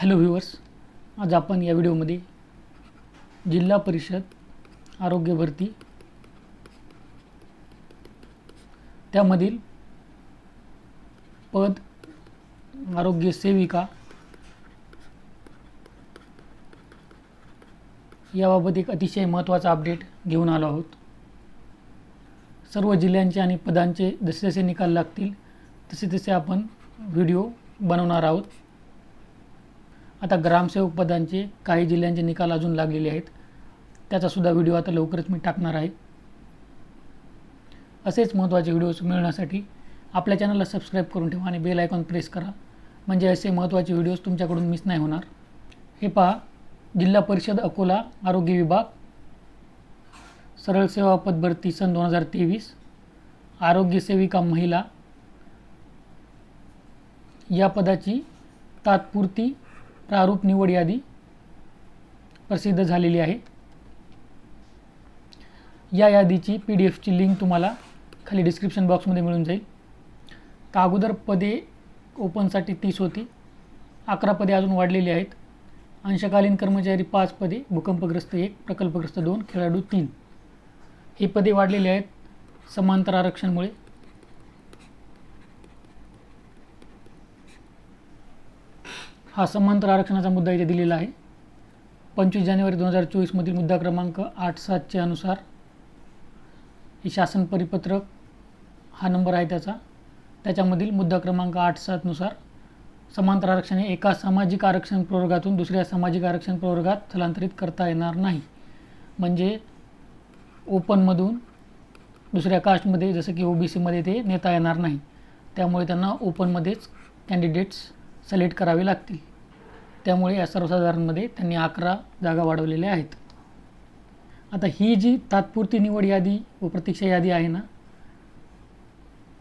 Hello viewers आज आपण या व्हिडिओमध्ये जिल्हा परिषद आरोग्य भरती त्यामधील पद आरोग्य सेविका याबाबत एक अतिशय महत्त्वाचा अपडेट घेऊन आलो आहोत. सर्व जिल्ह्यांचे आणि पदांचे जसे जसे निकाल लागतील तसे तसे आपण व्हिडिओ बनवणार आहोत. आता ग्रामसेवक पदांचे काही जिल्ह्यांचे निकाल अजून लागलेले आहेत. त्याचासुद्धा व्हिडिओ आता लवकरच मी टाकणार आहे. असेच महत्त्वाचे व्हिडिओज मिळण्यासाठी आपल्या चॅनलला सबस्क्राईब करून ठेवा आणि बेल आयकॉन प्रेस करा. म्हणजे असे महत्त्वाचे व्हिडिओज तुमच्याकडून मिस नाही होणार. हे पहा जिल्हा परिषद अकोला आरोग्य विभाग. सरळ सेवा पदभरती सन दोन हजार तेवीस. आरोग्य सेविका महिला. या पदाची तात्पुरती प्रारूप निवड यादी प्रसिद्ध झालेली आहे. या यादीची पी डी एफची लिंक तुम्हाला खाली डिस्क्रिप्शन बॉक्समध्ये मिळून जाईल. तर अगोदर पदे ओपनसाठी तीस होती अकरा पदे अजून वाढलेली आहेत. अंशकालीन कर्मचारी पाच पदे भूकंपग्रस्त एक प्रकल्पग्रस्त दोन खेळाडू तीन. ही पदे वाढलेली आहेत समांतर आरक्षणमुळे. हा समांतर आरक्षणाचा मुद्दा इथे दिलेला आहे. पंचवीस जानेवारी दोन हजार चोवीसमधील मुद्दा क्रमांक आठ सातच्या अनुसार हे शासन परिपत्रक हा नंबर आहे त्याचा. त्याच्यामधील मुद्दा क्रमांक आठ सातनुसार समांतर आरक्षण हे एका सामाजिक आरक्षण प्रवर्गातून दुसऱ्या सामाजिक आरक्षण प्रवर्गात स्थलांतरित करता येणार नाही. म्हणजे ओपनमधून दुसऱ्या कास्टमध्ये जसं की ओ बी सीमध्ये ते नेता येणार नाही. त्यामुळे त्यांना ओपनमध्येच कॅन्डिडेट्स सिलेक्ट करावे लागतील. त्यामुळे या सर्वसाधारणमध्ये त्यांनी अकरा जागा वाढवलेल्या आहेत. आता ही जी तात्पुरती निवड यादी व प्रतीक्षा यादी आहे ना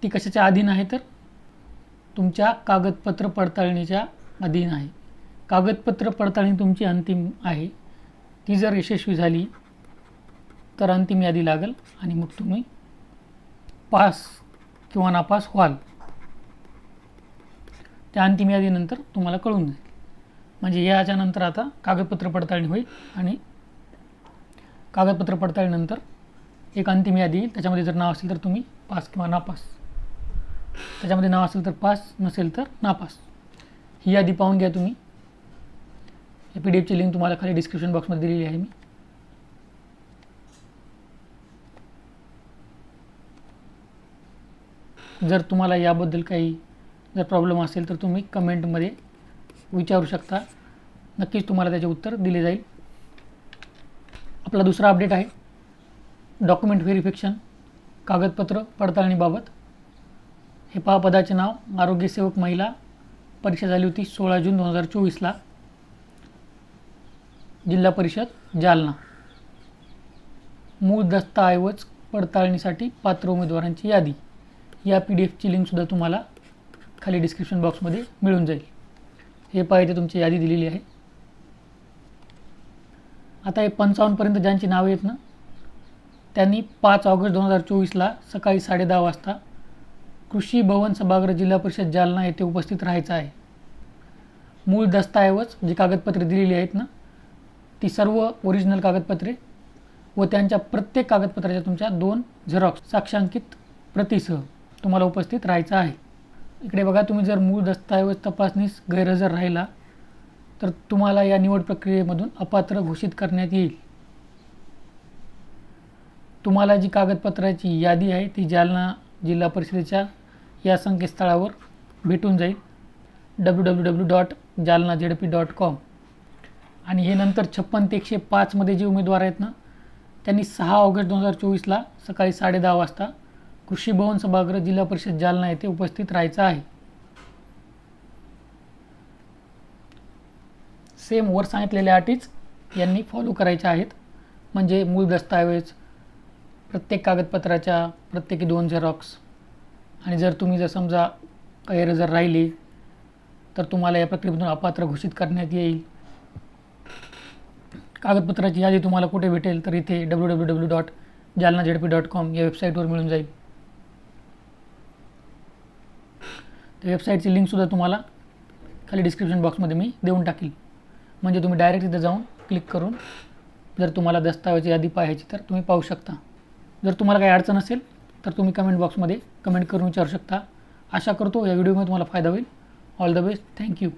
ती कशाच्या अधीन आहे तर? तुमच्या कागदपत्र पडताळणीच्या अधीन आहे. कागदपत्र पडताळणी तुमची अंतिम आहे. ती जर यशस्वी झाली तर अंतिम यादी लागेल आणि मग तुम्ही पास किंवा नापास व्हाल. त्या अंतिम यादीनंतर तुम्हाला कळून जाईल. म्हणजे याच्यानंतर आता कागदपत्र पडताळणी होईल आणि कागदपत्र पडताळणीनंतर एक अंतिम यादी येईल. त्याच्यामध्ये जर नाव असेल तर तुम्ही पास किंवा नापास. त्याच्यामध्ये नाव असेल तर पास नसेल तर नापास. ही यादी पाहून घ्या तुम्ही. या पी डी एफची लिंक तुम्हाला खाली डिस्क्रिप्शन बॉक्समध्ये दिलेली आहे मी. जर तुम्हाला याबद्दल काही जर प्रॉब्लेम असेल तर तुम्ही कमेंटमध्ये विचारू शकता. नक्कीच तुम्हाला त्याचे उत्तर दिले जाईल. आपला दुसरा अपडेट आहे. डॉक्युमेंट व्हेरिफिकेशन कागदपत्र पडताळणीबाबत. हे पहा पदाचे नाव. आरोग्यसेवक महिला. परीक्षा झाली होती सोळा जून दोन हजार चोवीसला. जिल्हा परिषद जालना. मूळ दस्तऐवज पडताळणीसाठी पात्र उमेदवारांची यादी. या पी डी एफची लिंकसुद्धा तुम्हाला खाली डिस्क्रिप्शन बॉक्समध्ये मिळून जाईल. हे पाहिजे तुमची यादी दिलेली आहे. आता हे पंचावन्नपर्यंत ज्यांची नावं आहेत ना त्यांनी पाच ऑगस्ट दोन हजार चोवीसला सकाळी साडे दहा वाजता कृषी भवन सभागृह जिल्हा परिषद जालना येथे उपस्थित राहायचं आहे. मूळ दस्तऐवज जी कागदपत्रे दिलेली आहेत ना ती सर्व ओरिजिनल कागदपत्रे व त्यांच्या प्रत्येक कागदपत्राच्या तुमच्या दोन झेरॉक्स साक्षांकित प्रतीसह तुम्हाला उपस्थित राहायचं आहे. इकडे बघा तुम्ही जर मूळ दस्तऐवज तपासणीस गैरहजर राहिला तर तुम्हाला या निवड प्रक्रियेमधून अपात्र घोषित करण्यात येईल. तुम्हाला जी कागदपत्राची यादी आहे ती जालना जिल्हा परिषदेच्या या संकेतस्थळावर भेटून जाईल. W W W dot Jalna Z P dot com आणि हे नंतर छप्पन ते एकशे पाचमध्ये जे उमेदवार आहेत ना त्यांनी सहा ऑगस्ट दोन हजार चोवीसला सकाळी साडे दहा वाजता कृषी भवन सभागृह जिल्हा परिषद जालना येथे उपस्थित राहायचं आहे. सेम वर सांगितलेल्या अटीच यांनी फॉलो करायच्या आहेत. म्हणजे मूळ दस्तऐवज प्रत्येक कागदपत्राच्या प्रत्येकी दोन झेरॉक्स आणि जर तुम्ही जर समजा काही जर राहिली तर तुम्हाला या प्रक्रियेमधून अपात्र घोषित करण्यात येईल. कागदपत्राची यादी तुम्हाला कुठे भेटेल तर इथे W W W dot Jalna ZP dot com या वेबसाईटवर मिळून जाईल त्या वेबसाईटची लिंकसुद्धा तुम्हाला खाली डिस्क्रिप्शन बॉक्समध्ये मी देऊन टाकील. म्हणजे तुम्ही डायरेक्ट तिथे जाऊन क्लिक करून जर तुम्हाला दस्तावेज यादी पाहायची तर तुम्ही पाहू शकता. जर तुम्हाला काही अडचण असेल तर तुम्ही कमेंट बॉक्समध्ये कमेंट करून विचारू शकता. आशा करतो या व्हिडिओमध्ये तुम्हाला फायदा होईल. All the best thank you